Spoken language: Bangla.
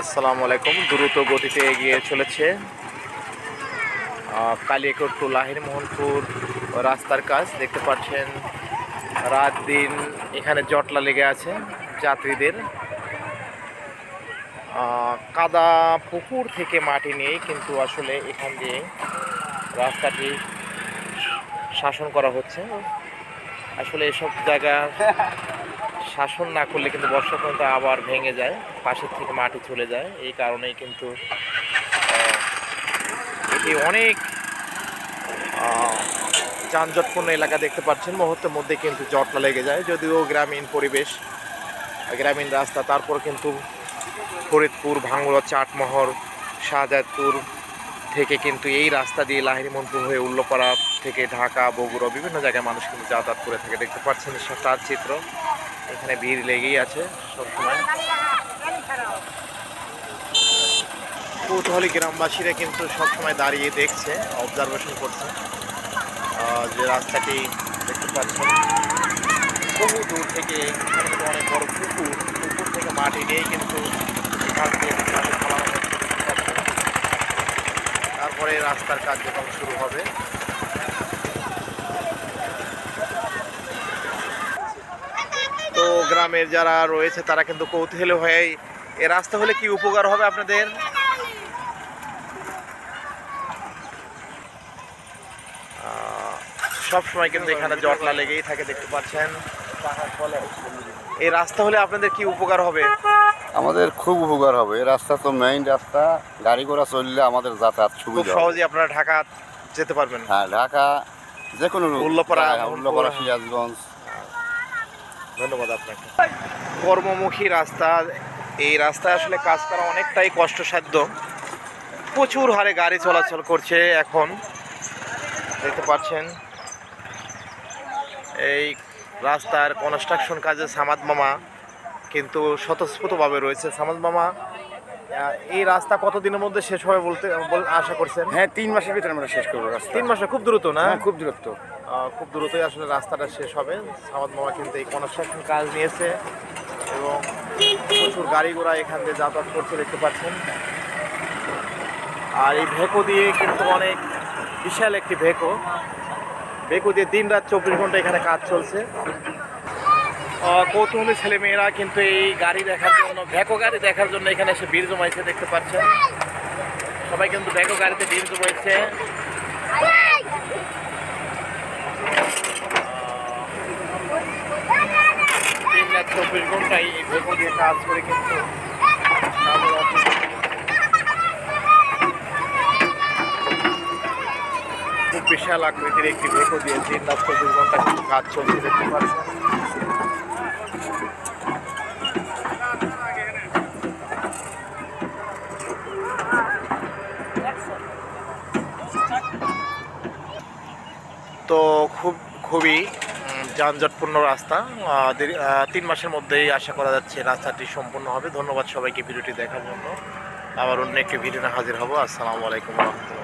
আসসালামু আলাইকুম। দ্রুত গতিতে এগিয়ে চলেছে কালিয়াকোট টু লাহির মোহনপুর রাস্তার কাজ। দেখতে পাচ্ছেন, রাত দিন এখানে জটলা লেগে আছে যাত্রীদের। কাদা পুকুর থেকে মাটি নিয়ে কিন্তু আসলে এখান দিয়ে রাস্তাটি শাসন করা হচ্ছে। আসলে এসব জায়গা শাসন না করলে কিন্তু বর্ষা পর্যন্ত আবার ভেঙে যায়, পাশের থেকে মাটি চলে যায়। এই কারণেই কিন্তু এটি অনেক যানজটপূর্ণ এলাকা দেখতে পাচ্ছেন। মুহূর্তের মধ্যে কিন্তু জটটা লেগে যায়, যদিও গ্রামীণ পরিবেশ, গ্রামীণ রাস্তা, তারপর কিন্তু ফরিদপুর, ভাঙ্গুড়া চাটমোহর শাহজাদপুর থেকে কিন্তু এই রাস্তা দিয়ে লাহিরিমনপুর হয়ে উল্লোপাড়া থেকে ঢাকা, বগুড়া, বিভিন্ন জায়গায় মানুষ কিন্তু যাতায়াত করে থাকে। দেখতে পাচ্ছেন তার চিত্র। এখানে ভিড় লেগেই আছে সবসময়। কৌতূহলী গ্রামবাসীরা কিন্তু সবসময় দাঁড়িয়ে দেখছে অবজারভেশন করছে। যে রাস্তাটি দেখতে পাচ্ছেন, বহু দূর থেকে অনেক বড় পুকুর পুকুর থেকে মাটি নিয়েই কিন্তু। তারপরে রাস্তার কার্যক্রম শুরু হবে তো গ্রামের যারা রয়েছে তারা কিন্তু কৌতূহল হয়ে এ রাস্তা হলে কি উপকার হবে আপনাদের? সব সময় কিন্তু এখানে জটলা লেগেই থাকে দেখতে পাচ্ছেন। এই রাস্তা হলে আপনাদের কি উপকার হবে? আমাদের খুব উপকার হবে। এই রাস্তা তো মেইন রাস্তা। গাড়ি ঘোড়া চললে আমাদের যাতায়াত সুবিধা হবে। সহজেই আপনারা ঢাকা যেতে পারবেন। হ্যাঁ ঢাকা যে কোনো উল্লাপাড়া, হ্যাঁ, উল্লাপাড়া সিরাজগঞ্জ ধন্যবাদ আপনাকে। কর্মমুখী রাস্তা এই রাস্তায় আসলে কাজ করা অনেকটাই কষ্টসাধ্য। প্রচুর হারে গাড়ি চলাচল করছে এখন। দেখতে পাচ্ছেন এই রাস্তার কনস্ট্রাকশন কাজে সামাদ মামা কিন্তু স্বতঃস্ফূর্তভাবে রয়েছে। সামাদ মামা এই রাস্তা কতদিনের মধ্যে শেষ হবে বলতে আশা করছেন? হ্যাঁ তিন মাসের ভিতরে আমরা শেষ করব রাস্তা। তিন মাসে? খুব দ্রুত না? হ্যাঁ খুব দূরত্ব আহ, খুব দ্রুতই আসলে রাস্তাটা শেষ হবে। সামাদ মামা কিন্তু এই কনস্ট্রাকশন কাজ নিয়েছে এবং প্রচুর গাড়ি ঘোড়া এখান দিয়ে যাতায়াত করছে দেখতে পাচ্ছেন। আর এই ভেকো দিয়ে কিন্তু অনেক বিশাল একটি ভেকো। ভেকো দিয়ে দিন রাত চব্বিশ ঘণ্টা এখানে কাজ চলছে। কৌতূহলী ছেলেমেয়েরা কিন্তু এই গাড়ি দেখার জন্য, ভেকো গাড়ি দেখার জন্য এখানে এসে ভিড় জমাইছে দেখতে পাচ্ছেন। সবাই কিন্তু ভেকো গাড়িতে ভিড় জমাইছে। তিন রাত চব্বিশ ঘন্টায় এই ভেকো দিয়ে কাজ করে কিন্তু খুব বিশাল আকৃতির একটি ভেকো দিয়ে তিন লাখ চব্বিশ ঘণ্টা কাজ চলছে, দেখতে পাচ্ছেন। তো খুব, খুবই যানজটপূর্ণ রাস্তা। তিন মাসের মধ্যেই আশা করা যাচ্ছে রাস্তাটি সম্পূর্ণ হবে। ধন্যবাদ সবাইকে ভিডিওটি দেখার জন্য। আবার অন্য একটি ভিডিও হাজির হব। আসসালামু আলাইকুম রহমতুল্লাহ।